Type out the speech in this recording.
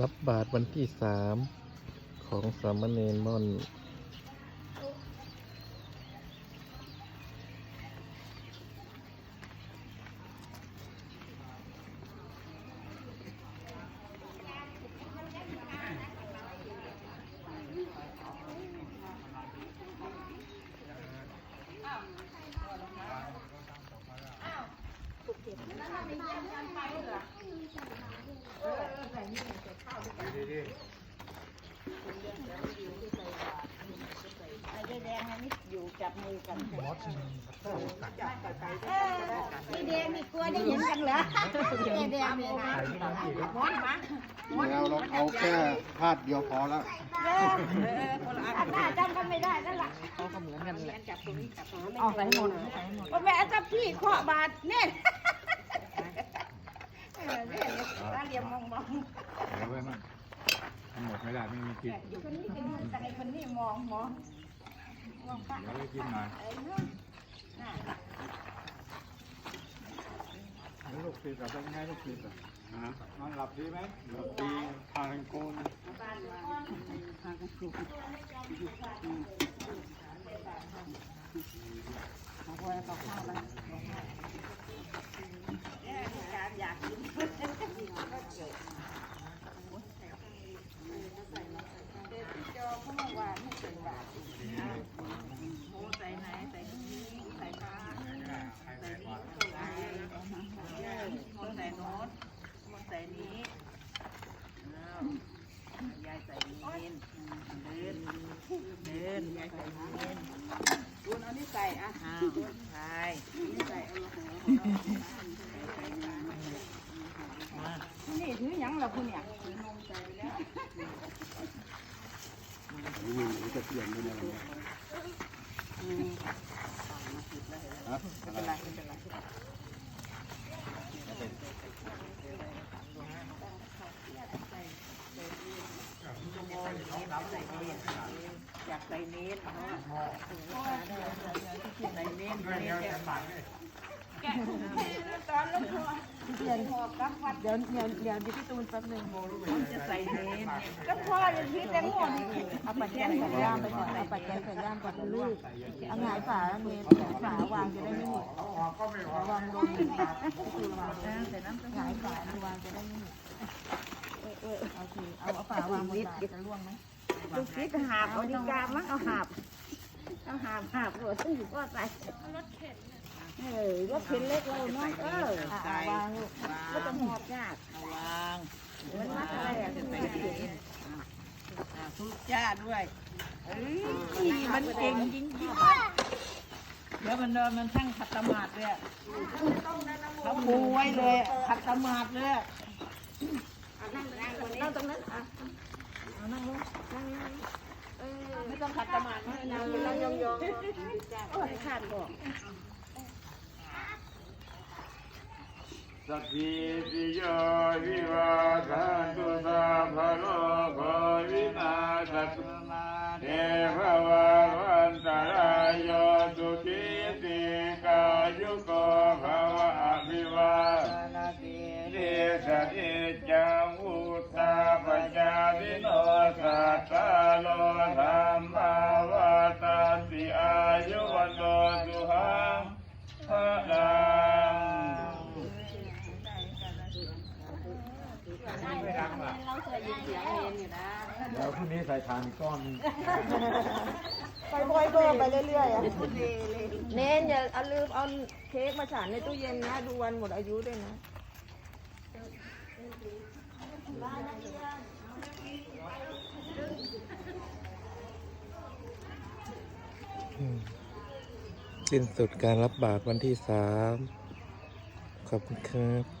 รับบาทวันที่สามของสามเณรม่อน จับมือกันพี่แดงมีกลัวได้เห็นกันเหรอพี่แดงเนี่ยนะม้อนมาแล้วเราเอาแค่พาดเดียวพอแล้วอันหน้าจำกันไม่ได้นั่นแหละเขาก็เหมือนกันแหละจับตรงนี้จับตรงนี้เอาใส่ให้หมดใส่ให้หมดว่าแม่จับพี่เคาะบาดเนี่ยเออเนี่ยตาเหลี่ยมมองมองเอาไว้มั่งทำหมดไม่ได้ไม่มีกินอยู่คนนี้เป็นแต่ไอ้คนนี้มองมองมองปะ เดี๋ยวไปกินหน่อยไอ้เนาะน่ะแล้วลูกศิษย์เราเป็นไงลูกศิษย์อะฮะนอนหลับดีไหมหลับดีทางโกนเอาไว้เอาข้าวไป เนี่ยมีการอยากกินก็เกิดจอเขาบอกว่าไม่ใส่บาตรโอ้ใส่ไหนใส่นี้ใส่ปลาใส่นี้ใส่คนใส่โน้ตคนใส่นี้อ้าวยายใส่นี้เดินเดิ นยายใส่นี้คุณเอานี่ใส่อะใส่นี่ใส่เอาละหัวนี่ถือยังละคุณเนี่ยถือนมใส่แล้วนี่จะเปลี่ยนไม่ได้เลยฮะอะไร อยากใส่เน้นเนาะใส่เน้นใส่เน้นแกะตอนล้วพอเปลี่ยนพอกับวัดเดี๋ยวเดี๋ยวเดี๋ยวพี่ตูนแป๊บนึงมันจะใส่เนนก็พ่อจะพี่แตงโมนี่เอาปัจจัยใส่ย่ามไปก่อนเอาปัจจัยใส่ย่ามก่อนลูกเอาหงายฝาเมตรหงายฝาวางจะได้ไม่หมดวางลงใส่น้ำหงายฝาวางจะได้ไม่หมด โอเคเอาเอาฝาวางบนฝาจะร่วงไหมลูกศิษย์หาบเอาดีกามั้งเอาหาบเอาหาบหาบหัวซึ่งอยู่ก็ใส่รถเข็นเออรถเข็นเล็กเราเนาะเออเอาวางลูกก็ต้องหอบยากวางมันมัดอะไรอะใส่เข็นทุกจ้าด้วยเอ้ยมันเก่งจริงๆแล้วมันเดินมันช่างขัดสมาธิเลยเขาปูไว้เลยขัดสมาธิเลย นั่งตรงนั้นอะไม่ต้องขัดสมาธินั่งนั่งยองๆโอ้ยขาดบอกสัพพิติโยวิวาทันตุสัพพะโลกวินาศตุเทภวาวันตรายโยสุขีติกายุโกภวะอภิวาเดชะเอจังอุตตาปจาวิโนสัตตาโลธรรมาวาตันติอายุวันโตสุหังพลัง เราเคยยินเสียงเรียนอยู่นะแล้วพรุ่งนี้ใส่ทานก้อนหนึ่งไปบอยเบอร์ไปเรื่อยๆอะเน้นอย่าเอาลืมเอาเค้กมาฉานในตู้เย็นนะ ดูวันหมดอายุด้วยนะ สิ้นสุดการรับบาทวันที่สามขอบคุณครับ